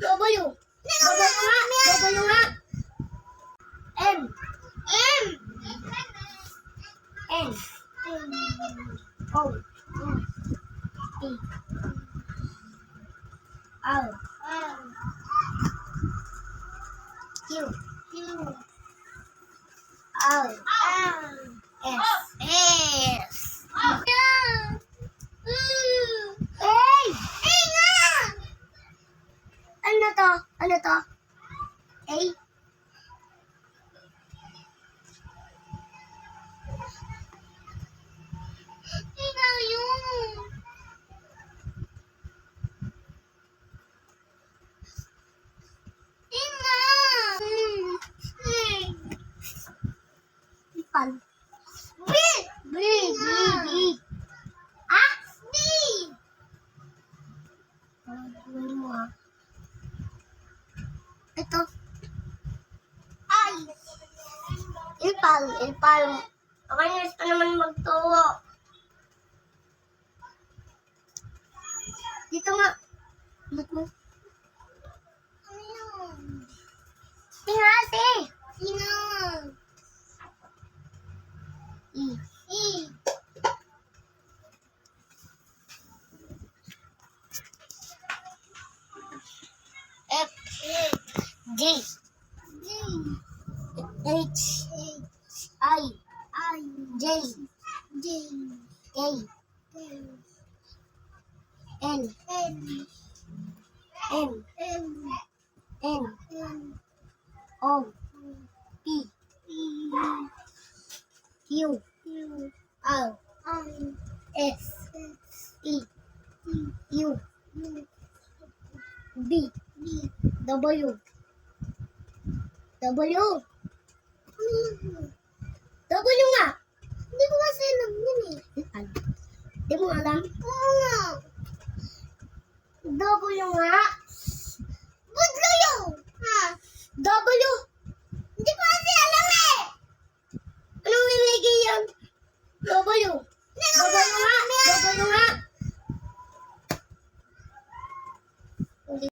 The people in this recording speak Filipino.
W. W. M. M. N. O. P. R. Q. R. S. S. to? A? Ikaw yun. Ina! Ipan. B! B! B! B! Ito. Ay! Ilpal, ilpal. Okay, next pa naman magturo. Dito nga. Ba't mo? Tingati! J. J. H. H. I. I. J. J. A. N. N. M. M. N. N. O. P. P. Q. Q. R. R. S. S. E. E. U. U. B. B. W. W. W nga. Hindi ko kasi alam yun eh. Hindi mo alam? Oo nga. W nga. Ba't kayo? Ha? W.